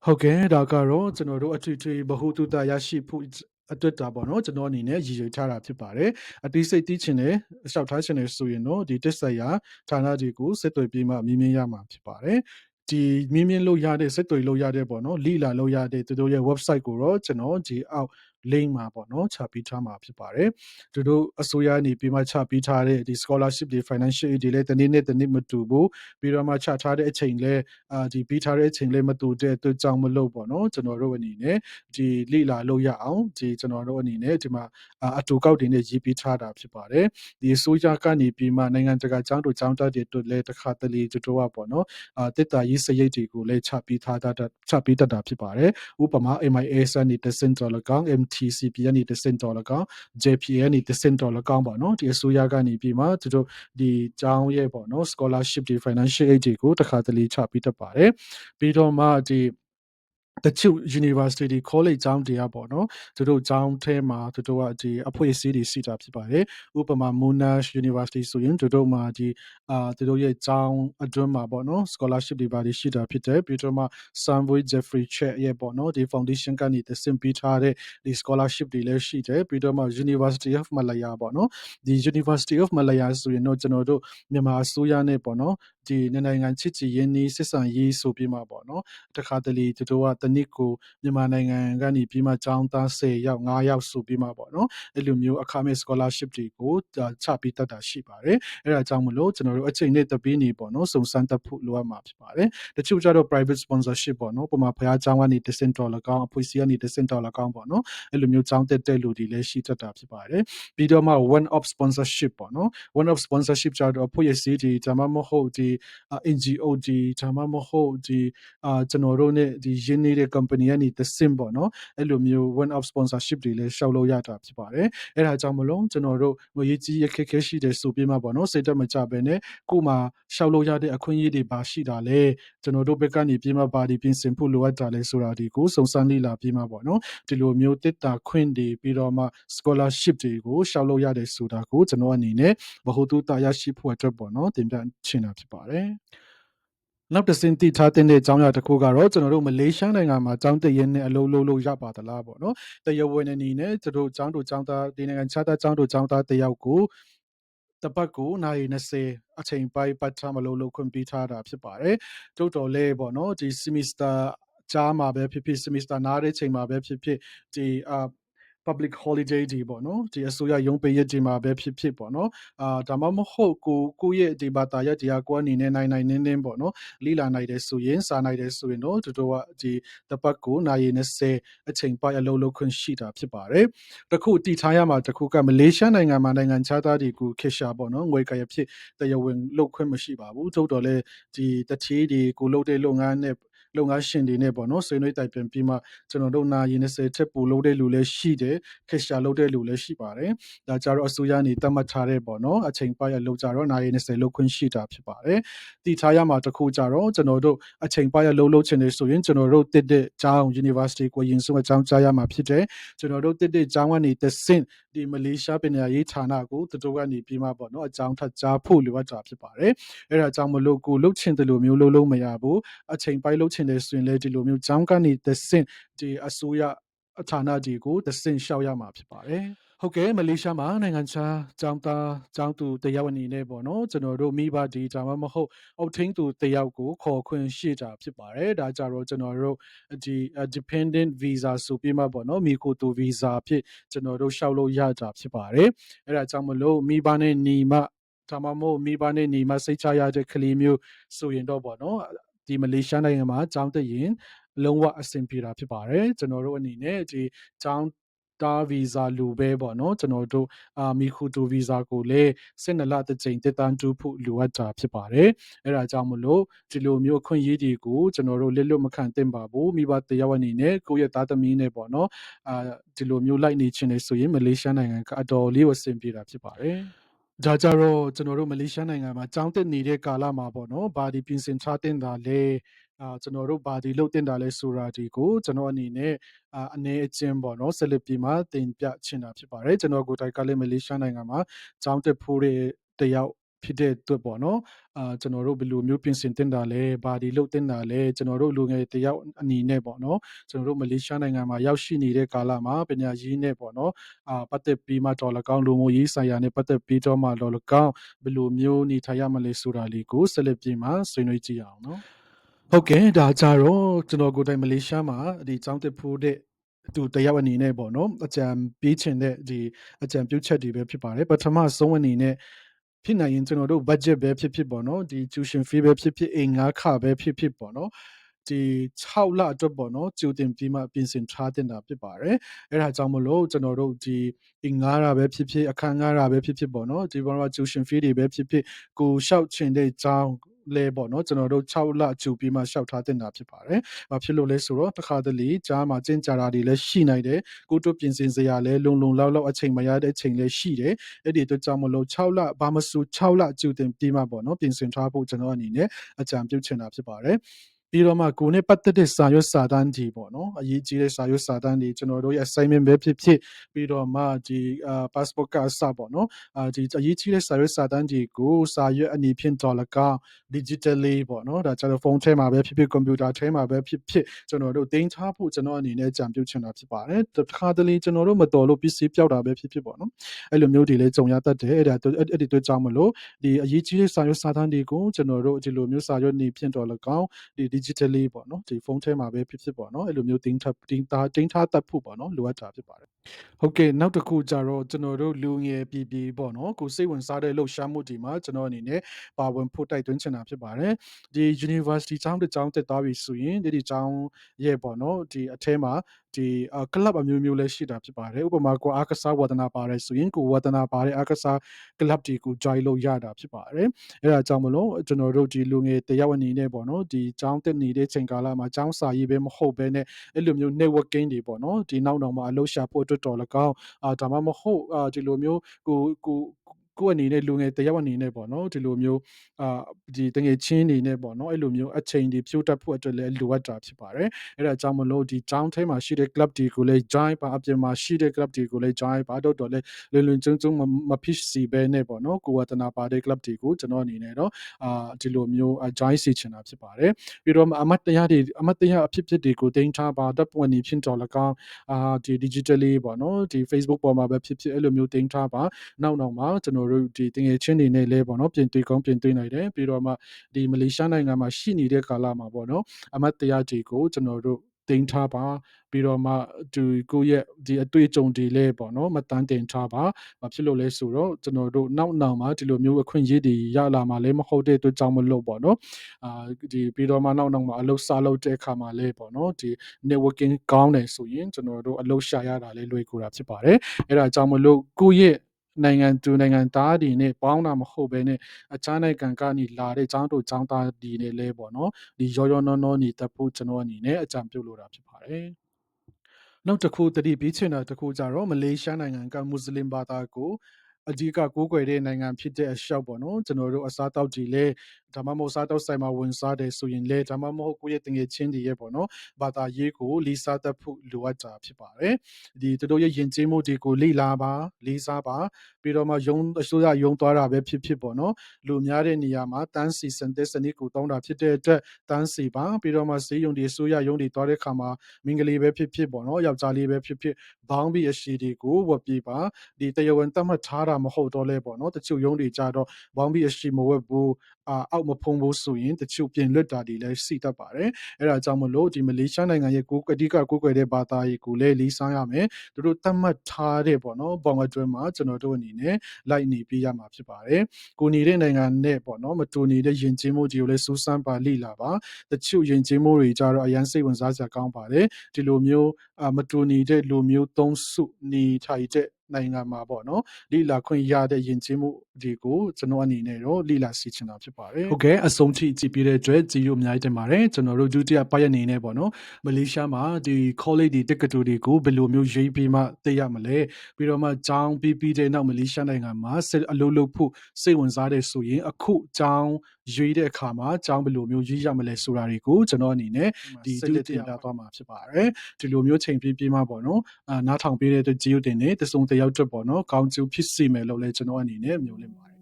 ဟုတ်ကဲ့ဒါကတော့ကျွန်တော်တို့အထွေထွေဗဟုသုတရရှိဖို့အတွက်တာပေါ့နော်ကျွန်တော်အနေနဲ့ရည်ရွယ်ထားတာဖြစ်ပါတယ်အတိစိတ်တီးချင်တယ်အလျှောက်ထားချင်တယ်ဆိုရင်တော့ဒီတက်ဆက်ရာဌာနတွေကိုဆက်သွယ်ပြီးမှမြင်မြင်ရမှာဖြစ်ပါတယ်ဒီမြင်းမြင်းလို့ရတဲ့စက်တွေလို့ရတဲ့ပေါ့နော်လိလာလို့ရတဲ့သူတို့ရဲ့ website ကိုတော့ကျွန်တော်ဒီအောက် link မှာပေါ့နော်ချပေးထားမှာဖြစ်ပါတယ်သူတို့အစိုးရနေပြီးမှချပေးထားတဲ့ဒီ scholarship တွေ financial aid တွေလည်းတနည်းနဲ့တနည်းမတူဘူးပြီးတော့မှချထားတဲ့အချိန်လဲအာဒီပြီးထားတဲ့အချိန်လဲမတူတဲ့အတွက်ကြောင့်မလို့ပေါ့နော်ကျွန်တော်တို့အနေနဲ့ဒီလိလာလို့ရအောင်ဒီကျွန်တော်တို့အနေနဲ့ဒီမှာအတူကောက်တွေနဲ့ရေးပေးထားတာဖြစ်ပါတယ်ဒီအစိုးရကနေပြီးမှနိုင်ငံတကာចောင်းတို့ចောင်းတက်တွေတို့လည်းတစ်ခါတလေတို့တော့ပေါ့နော်အာတစ်တာရေးစရိတ်တွေကိုလည်းချပေးထားတာချပေးတတ်တာဖြစ်ပါတယ်ဥပမာ MIS ကနေတစင်တော်လကောင် MTCP ကနေတစင်တော်လကောင် JPA ကနေတစင်တော်လကောင်ပေါ့နော်ဒီအစိုးရကနေပြီးမှသူတို့ဒီចောင်းရဲ့ပေါ့နော် scholarship တွေ financial aid တွေကိုတစ်ခါတလေချပေးတတ်ပါတယ်ပြီးတော့မှဒီ တချို့ university တွေ college ကျောင်းတွေကပေါ့နော်သူတို့ကျောင်းထဲမှာသူတို့ကဒီအဖွဲ့အစည်းတွေရှိတာဖြစ်ပါတယ်ဥပမာ Monash University ဆိုရင်သူတို့မှာဒီအာသူတို့ရဲ့ကျောင်းအတွင်းမှာပေါ့နော် scholarship တွေပါတွေရှိတာဖြစ်တယ်ပြီးတော့မှ Sunway Jeffrey Chet ရဲ့ပေါ့နော်ဒီ foundation ကနေသင်ပေးထားတဲ့ဒီ scholarship တွေလည်းရှိတယ်ပြီးတော့မှ University of Malaya ပေါ့နော်ဒီ University of Malaya ဆိုရင်တော့ကျွန်တော်တို့မြန်မာအစိုးရနဲ့ပေါ့နော်ဒီနိုင်ငံချစ်ကြည်ရင်းနှီးစစ်ဆန်ရေးဆိုပြီးမှပေါ့နော်တခါတလေသူတို့ကတနစ်ကိုမြန်မာနိုင်ငံကနေပြီးမှကျောင်းသား10ယောက်9ယောက်ဆိုပြီးမှပေါ့နော်အဲ့လိုမျိုးအခမဲ့ scholarship တွေကိုချပေးတတ်တာရှိပါတယ်အဲ့ဒါကြောင့်မလို့ကျွန်တော်တို့အချိန်နဲ့တပင်းနေပေါ့နော်စုံစမ်းတတ်ဖို့လိုအပ်မှာဖြစ်ပါတယ်တချို့ကျတော့ private sponsorship ပေါ့နော်ပုံမှန်ဖရားကျောင်းကနေ10စင်ဒေါ်လာကောင်းအဖွေးစီကနေ10စင်ဒေါ်လာကောင်းပေါ့နော်အဲ့လိုမျိုးကျောင်းတက်တဲ့လူတွေလည်းရှိတတ်တာဖြစ်ပါတယ်ပြီးတော့မှ one of sponsorship ပေါ့နော် one of sponsorship ကျတော့အဖွဲ့အစည်းတွေဒါမှမဟုတ်ဒီ NGO ဒီဒါမှမဟုတ်ဒီအာကျွန်တော်တို့ ਨੇ ဒီရင်းနေတဲ့ company ကနေသစင်ပေါ့နော်အဲ့လိုမျိုး one of sponsorship တွေလည်းရှောက်လို့ရတာဖြစ်ပါတယ်အဲ့ဒါကြောင့်မလို့ကျွန်တော်တို့ငွေရေးကြီးရခက်ခဲရှိတယ်ဆိုပြီးမှပေါ့နော်စိတ်တက်မကြဘဲနဲ့ကို့မှာရှောက်လို့ရတဲ့အခွင့်အရေးတွေပါရှိတာလေကျွန်တော်တို့ဘက်ကနေပြီးမှပါဒီပြင်ဆင်ဖို့လိုအပ်တာလဲဆိုတာဒီကိုစုံစမ်းလေ့လာပြီးမှပေါ့နော်ဒီလိုမျိုးတစ်တာခွင့်တွေပြီးတော့မှ scholarship တွေကိုရှောက်လို့ရတယ်ဆိုတာကိုကျွန်တော်အနေနဲ့ဘ ਹੁ တုတရရှိဖို့အတွက်ပေါ့နော်တင်ပြချင်တာဖြစ်ပါတယ်နောက်တစ်ဆင့်သိထားတဲ့အကြောင်းအရာတစ်ခုကတော့ကျွန်တော်တို့မလေးရှားနိုင်ငံမှာကျောင်းတက်ရင်းနဲ့အလုပ်လုပ်လို့ရပါသလားပေါ့နော်တရားဝင်အနေနဲ့သူတို့ကျောင်းတို့ကျောင်းသားဒီနိုင်ငံခြားသားကျောင်းတို့ကျောင်းသားတယောက်ကိုတပတ်ကိုနိုင်20အချိန်ပိုင်းပတ်ထားမလို့လုပ်ခွင့်ပေးထားတာဖြစ်ပါတယ်။တိုးတော်လဲပေါ့နော်ဒီ semester ကြားမှာပဲဖြစ်ဖြစ် semester နားတဲ့ချိန်မှာပဲဖြစ်ဖြစ်ဒီအာ public holiday တွေပေါ့နော်ဒီအစိုးရရုံးပိတ်ရက်တွေမှာပဲဖြစ်ဖြစ်ပေါ့နော်အာဒါမှမဟုတ်ကိုကိုယ့်ရဲ့ဒီဘာသာရက်တရားကိုအနေနဲ့နိုင်နိုင်နင်းနင်းပေါ့နော်လိလာနိုင်တယ်ဆိုရင်စာနိုင်တယ်ဆိုရင်တော့တို့ကဒီတပတ်ကိုနိုင်ရင်20အချိန်ပိုက်အလုပ်လုပ်ခွင့်ရှိတာဖြစ်ပါတယ်တခုတည်ထားရမှာတခုကမလေးရှားနိုင်ငံမှာနိုင်ငံခြားသားတွေကိုခေရှာပေါ့နော်ငွေကြရဖြစ်တရားဝင်လုပ်ခွင့်မရှိပါဘူးထို့တော်လဲဒီတတိတွေကိုလုပ်တဲ့လုပ်ငန်းနဲ့ လုပ်ငန်းရှင်တွေနဲ့ပေါ့နော်ဆွေးနွေးတိုင်ပင်ပြီးမှကျွန်တော်တို့နာရင်20ချက်ပို့လုပ်တဲ့လူလည်းရှိတယ်ခက်ရှာလုပ်တဲ့လူလည်းရှိပါတယ်ဒါကြတော့အစိုးရနေတတ်မှတ်ထားတဲ့ပေါ့နော်အချိန်ပိုက်ရလုပ်ကြတော့နာရင်20လုပ်ခွင့်ရှိတာဖြစ်ပါတယ်တည်ထားရမှာတခုကြတော့ကျွန်တော်တို့အချိန်ပိုက်ရလုပ်လုပ်ချင်တယ်ဆိုရင်ကျွန်တော်တို့တစ်တဲ့ကျောင်း University ကိုရင်ဆုံးအကြောင်းကြားရမှာဖြစ်တယ်ကျွန်တော်တို့တစ်တဲ့ကျောင်းကနေတဆင့် ဒီမလေးရှားပညာရေးဌာနကိုသူတို့ကနေပြီးမှပေါ့နော်အကြောင်းထပ်ကြားဖို့လိုအပ်တာဖြစ်ပါတယ်အဲ့ဒါကြောင့်မလို့ကိုလှုပ်ချင်တယ်လို့မျိုးလှုပ်လို့မရဘူးအချိန်ပိုင်းလှုပ်ချင်တယ်ဆိုရင်လည်းဒီလိုမျိုးကျောင်းကနေတဆင့်ဒီအစိုးရအဌာနတွေကိုတဆင့်လျှောက်ရမှာဖြစ်ပါတယ် ဟုတ်ကဲ့မလေးရှားမှာနိုင်ငံခြားကျောင်းသားကျောင်းသူတယောက်အနေနဲ့ပေါ့နော်ကျွန်တော်တို့မိဘဒီဒါမှမဟုတ်အုတ်ထင်းသူတယောက်ကိုခေါ်ခွင့်ရှိတာဖြစ်ပါတယ်ဒါကြတော့ကျွန်တော်တို့ဒီ dependent visa ဆိုပြီးမှပေါ့နော်မိကိုတူ visa ဖြစ်ကျွန်တော်တို့လျှောက်လို့ရတာဖြစ်ပါတယ်အဲ့ဒါကြောင့်မလို့မိဘနဲ့ညီမဒါမှမဟုတ်မိဘနဲ့ညီမစိတ်ချရတဲ့ကလေးမျိုးဆိုရင်တော့ပေါ့နော်ဒီမလေးရှားနိုင်ငံမှာကျောင်းတက်ရင်လုံးဝအဆင်ပြေတာဖြစ်ပါတယ်ကျွန်တော်တို့အနေနဲ့ဒီကျောင်း တာဗီဇာလူပဲပေါ့နော်ကျွန်တော်တို့အာမီခူတူဗီဇာကိုလည်းစစ်နလတစ်ကြိမ်တက်တန်းတူဖို့လိုအပ်တာဖြစ်ပါတယ်အဲ့ဒါကြောင့်မလို့ဒီလိုမျိုးအခွင့်အရေးတွေကိုကျွန်တော်တို့လက်လွတ်မခံသင့်ပါဘူးမိဘတယောက်အနေနဲ့ကိုယ့်ရဲ့သားသမီးနဲ့ပေါ့နော်အာဒီလိုမျိုးလိုက်နေချင်နေဆိုရင်မလေးရှားနိုင်ငံကအတော်လေးကိုအဆင်ပြေတာဖြစ်ပါတယ်ဒါကြတော့ကျွန်တော်တို့မလေးရှားနိုင်ငံမှာကျောင်းတက်နေတဲ့ကာလမှာပေါ့နော်ဘာဒီပြင်ဆင်ထားတင်တာလဲ အာကျွန်တော်တို့ဘာဒီလုတ်တင်တာလဲဆိုတာဒီကိုကျွန်တော်အနေနဲ့အာအနေအချင်းပေါ့နော်ဆက်လက်ပြီးမှတင်ပြချင်တာဖြစ်ပါတယ်ကျွန်တော်ကိုတိုက်ကလည်းမလေးရှားနိုင်ငံမှာကျောင်းတက်ဖို့တဲ့တယောက်ဖြစ်တဲ့အတွက်ပေါ့နော်အာကျွန်တော်တို့ဘယ်လိုမျိုးပြင်ဆင်တင်တာလဲဘာဒီလုတ်တင်တာလဲကျွန်တော်တို့လူငယ်တယောက်အနေနဲ့ပေါ့နော်ကျွန်တော်တို့မလေးရှားနိုင်ငံမှာရောက်ရှိနေတဲ့ကာလမှာပညာရေးနဲ့ပေါ့နော်အာပတ်သက်ပြီးမှတော်လကောင်းလူမှုရေးဆိုင်ရာနဲ့ပတ်သက်ပြီးတော့မှတော်လကောင်းဘယ်လိုမျိုးနေထိုင်ရမလဲဆိုတာလေးကိုဆက်လက်ပြီးမှဆွေးနွေးကြည့်အောင်နော် ဟုတ်ကဲ့ဒါကြတော့ကျွန်တော်ကိုယ်တိုင်မလေးရှားမှာဒီចောင်းတက်ဖို့တဲ့သူတယောက်အနေနဲ့ပေါ့နော်အကြံပေးချင်တဲ့ဒီအကြံပြုချက်တွေပဲဖြစ်ပါတယ်ပထမဆုံးအနေနဲ့ဖြစ်နိုင်ရင်ကျွန်တော်တို့ budget ပဲဖြစ်ဖြစ်ပေါ့နော်ဒီ tuition fee ပဲဖြစ်ဖြစ်အိမ်ငါးခပဲဖြစ်ဖြစ်ပေါ့နော်ဒီ6လအတွက်ပေါ့နော်ကြိုတင်ပြီးမှပြင်ဆင်ထားတင်တာဖြစ်ပါတယ်အဲ့ဒါကြောင့်မလို့ကျွန်တော်တို့ဒီအင်ငားတာပဲဖြစ်ဖြစ်အခန်းငားတာပဲဖြစ်ဖြစ်ပေါ့နော်ဒီဘောမှာ tuition fee တွေပဲဖြစ်ဖြစ်ကိုလျှောက်ချင်တဲ့အကြောင်း လဲပေါ့နော်ကျွန်တော်တို့6လကြိုပြီးမှလျှောက်ထားတင်တာဖြစ်ပါတယ်။ဘာဖြစ်လို့လဲဆိုတော့တစ်ခါတလေကြားမှာကျင့်ကြတာတွေလည်းရှိနိုင်တယ်။ကိုတို့ပြင်ဆင်စရာလည်းလုံလုံလောက်လောက်အချိန်မရတဲ့အချိန်လည်းရှိတယ်။အဲ့ဒီအတွက်ကြောင့်မလို့6လဘာမဆို6လကြိုတင်ပြီးမှပေါ့နော်ပြင်ဆင်ထားဖို့ကျွန်တော်အနေနဲ့အကြံပြုချင်တာဖြစ်ပါတယ်။ ပြီးတော့မှကိုနဲ့ပတ်သက်တဲ့စာရွက်စာတမ်းတွေပေါ့နော်အရေးကြီးတဲ့စာရွက်စာတမ်းတွေကျွန်တော်တို့ရဲ့ assignment ပဲဖြစ်ဖြစ်ပြီးတော့မှဒီအာ passport ကအစပေါ့နော်အာဒီအရေးကြီးတဲ့စာရွက်စာတမ်းတွေကိုစာရွက်အနေဖြင့်တော်လကောက် digitally ပေါ့နော်ဒါကျွန်တော်ဖုန်းထဲမှာပဲဖြစ်ဖြစ် computer ထဲမှာပဲဖြစ်ဖြစ်ကျွန်တော်တို့တင်ထားဖို့ကျွန်တော်အနေနဲ့ကြံပြုချင်တာဖြစ်ပါတယ်တစ်ခါတလေကျွန်တော်တို့မတော်လို့ပစ္စည်းပြောက်တာပဲဖြစ်ဖြစ်ပေါ့နော်အဲ့လိုမျိုးတွေလည်းကြုံရတတ်တယ်အဲ့ဒါအဲ့ဒီတို့ကြောင့်မလို့ဒီအရေးကြီးတဲ့စာရွက်စာတမ်းတွေကိုကျွန်တော်တို့ဒီလိုမျိုးစာရွက်နေဖြင့်တော်လကောက်ဒီ digitally ပေါ့နော်ဒီဖုန်းထဲမှာပဲဖြစ်ဖြစ်ပေါ့နော်အဲ့လိုမျိုးတင်းထားတင်းထားတင်းထားတတ်ဖို့ပေါ့နော်လိုအပ်တာဖြစ်ပါတယ်ဟုတ်ကဲ့နောက်တစ်ခုကြတော့ကျွန်တော်တို့လူငယ်ပြည်ပြည်ပေါ့နော်ကိုစိတ်ဝင်စားတဲ့လှုပ်ရှားမှုဒီမှာကျွန်တော်အနေနဲ့ပါဝင်ဖို့တိုက်တွန်းချင်တာဖြစ်ပါတယ်ဒီ university ကျောင်းတစ်ကျောင်းတက်သွားပြီဆိုရင်ဒီဒီကျောင်းရဲ့ပေါ့နော်ဒီအထဲမှာ ဒီ club အမျိုးမျိုးလည်းရှိတာဖြစ်ပါတယ်ဥပမာကိုအားကစားဝါသနာပါတယ်ဆိုရင်ကိုဝါသနာပါတဲ့အားကစား club တွေကို join လုပ်ရတာဖြစ်ပါတယ်အဲဒါကြောင့်မလို့ကျွန်တော်တို့ဒီလူငယ်တယောက်အနေနဲ့ပေါ့နော်ဒီကျောင်းတက်နေတဲ့ချိန်ကာလမှာကျောင်းစာရေးပဲမဟုတ်ဘဲနဲ့အဲ့လိုမျိုး networking တွေပေါ့နော်ဒီနောက်တော့မှအလုပ်ရှာဖို့အတွက်တော်လကောင်းအာဒါမှမဟုတ်အာဒီလိုမျိုးကိုကို ကိုယ့်အနေနဲ့လူငယ်တယောက်အနေနဲ့ပေါ့နော်ဒီလိုမျိုးအာဒီတငယ်ချင်းအနေနဲ့ပေါ့နော်အဲ့လိုမျိုးအချိန်တွေဖြိုးတက်ဖို့အတွက်လည်းလိုအပ်တာဖြစ်ပါတယ်အဲ့ဒါကြောင့်မလို့ဒီ down ထဲမှာရှိတဲ့ club တွေကိုလည်း join ပါအပြင်မှာရှိတဲ့ club တွေကိုလည်း join ပါတော့တော့လည်းလွန်လွန်ကျုံကျုံမမဖြစ်စီပဲနဲ့ပေါ့နော်ကိုဝတနာပါတဲ့ club တွေကိုကျွန်တော်အနေနဲ့တော့အာဒီလိုမျိုး join စီချင်တာဖြစ်ပါတယ်ပြီးတော့အမတ်တရားတွေအမတ်တရားအဖြစ်ဖြစ်တွေကိုတင်ထားပါတပ်ပွင့်နေဖြစ်တော်လကောင်းအာဒီ digitally ပေါ့နော်ဒီ Facebook ပေါ်မှာပဲဖြစ်ဖြစ်အဲ့လိုမျိုးတင်ထားပါနောက်နောက်မှာကျွန်တော်တို့ဒီတင်ငယ်ချင်းတွေနဲ့လည်းပေါ့နော်ပြင်သွေးကောင်းပြင်သွေးနိုင်တယ်ပြီးတော့မှဒီမလေးရှားနိုင်ငံမှာရှိနေတဲ့ကာလမှာပေါ့နော်အမတ်တရားတွေကိုကျွန်တော်တို့တင်ထားပါပြီးတော့မှဒီကိုယ့်ရဲ့ဒီအတွေ့အကြုံတွေလည်းပေါ့နော်မတန်းတင်ထားပါဘာဖြစ်လို့လဲဆိုတော့ကျွန်တော်တို့နောက်နောက်မှာဒီလိုမျိုးအခွင့်အရေးတွေရလာမှာလည်းမဟုတ်တဲ့အတွက်ကြောင့်မလို့ပေါ့နော်အာဒီပြီးတော့မှနောက်နောက်မှာအလုပ်စားလုပ်တဲ့အခါမှာလည်းပေါ့နော်ဒီ networking ကောင်းတယ်ဆိုရင်ကျွန်တော်တို့အလုပ်ရှာရတာလည်းလွယ်ကူတာဖြစ်ပါတယ်အဲ့ဒါကြောင့်မလို့ကိုယ့်ရဲ့ နိုင်ငံသူနိုင်ငံသားတွေနဲ့ပေါင်းတာမဟုတ်ဘဲနဲ့အခြားနိုင်ငံကနေလာတဲ့ចောင်းတို့ចောင်းသားတွေနဲ့လဲပေါ့နော်ဒီရောရောနောနောနေတက်ဖို့ကျွန်တော်အနေနဲ့အကြံပြုလိုတာဖြစ်ပါတယ်နောက်တစ်ခုတတိပြီးချင်တာတစ်ခုကြတော့မလေးရှားနိုင်ငံကမွတ်စလင်ဘာသာကိုအဓိကကိုးကွယ်တဲ့နိုင်ငံဖြစ်တဲ့အလျှောက်ပေါ့နော်ကျွန်တော်တို့အစားတောက်တွေလဲ ဒါမှမဟုတ်စားတောက်ဆိုင်မှာဝင်စားတယ်ဆိုရင်လဲဒါမှမဟုတ်ကိုယ့်ရဲ့တငယ်ချင်းတွေရဲ့ပေါ့နော်ဘာသာရေးကိုလေးစားတတ်ဖို့လိုအပ်တာဖြစ်ပါတယ်ဒီသူတို့ရဲ့ယဉ်ကျေးမှုတွေကိုလေ့လာပါလေးစားပါပြီးတော့မှယုံအစိုးရယုံသွားတာပဲဖြစ်ဖြစ်ပေါ့နော်လူများတဲ့နေရာမှာတန်းစီစံတဲ့စနစ်ကိုတောင်းတာဖြစ်တဲ့အတွက်တန်းစီပါပြီးတော့မှဈေးယုံတွေအစိုးရယုံတွေသွားတဲ့ခါမှာမင်္ဂလေးပဲဖြစ်ဖြစ်ပေါ့နော်ယောက်ျားလေးပဲဖြစ်ဖြစ်ဘောင်းပြီးအရှိတွေကိုဝတ်ပြပါဒီတရားဝင်သတ်မှတ်ထားတာမဟုတ်တော့လဲပေါ့နော်တချို့ယုံတွေကြတော့ဘောင်းပြီးအရှိမဝတ်ဘူးအာအောက်မဖုံးဘူးဆိုရင်တချို့ပြင်လွတ်တာတွေလည်းရှိတတ်ပါတယ်အဲ့ဒါကြောင့်မလို့ဒီမလေးရှားနိုင်ငံရဲ့ကိုအဓိကကိုယ်ွယ်တဲ့ဘာသာရေးကိုလည်းလေးစားရမယ်သူတို့သတ်မှတ်ထားတဲ့ပေါ့နော်ဘောင်အတွင်းမှာကျွန်တော်တို့အနေနဲ့လိုက်နေပြရမှာဖြစ်ပါတယ်ကိုနေတဲ့နိုင်ငံနဲ့ပေါ့နော်မတူနေတဲ့ယဉ်ကျေးမှုတွေကိုလည်းစူးစမ်းပါလိလာပါတချို့ယဉ်ကျေးမှုတွေကြတော့အရန်စိတ်ဝင်စားစရာကောင်းပါတယ်ဒီလိုမျိုးအမတူနေတဲ့လူမျိုးသုံးစုနေထိုင်တဲ့ နိုင်ငံမှာပေါ့နော်လိလာခွင့်ရတဲ့ယဉ်ကျေးမှုတွေကိုကျွန်တော်အနေနဲ့တော့လိလာစီချင်တာဖြစ်ပါတယ်ဟုတ်ကဲ့အဆုံးထိကြည့်ပြီးတဲ့အတွက်ကြည်ရုံအများကြီးတင်ပါတယ်ကျွန်တော်တို့ဒုတိယပတ်ရအနေနဲ့ပေါ့နော်မလေးရှားမှာဒီ college ဒီတက္ကသိုလ်တွေကိုဘယ်လိုမျိုးရွေးပြီးမှသိရမလဲပြီးတော့မှကျောင်းပြီးပြီးတဲ့နောက်မလေးရှားနိုင်ငံမှာအလုပ်လုပ်ဖို့စိတ်ဝင်စားတဲ့ဆိုရင်အခုကျောင်းရွေးတဲ့အခါမှာကျောင်းဘယ်လိုမျိုးရွေးရမလဲဆိုတာတွေကိုကျွန်တော်အနေနဲ့ဒီဒုတိယပြသွားမှာဖြစ်ပါတယ်ဒီလိုမျိုးချိန်ပြီးပြီးမှပေါ့နော်အာနားထောင်ပေးတဲ့အတွက်ကျေးဇူးတင်တယ်တစုံတယောက်အတွက်ပေါ့နော်ကောင်းကျိုးဖြစ်စေမယ်လို့လည်းကျွန်တော်အနေနဲ့မျှော်လင့်ပါတယ်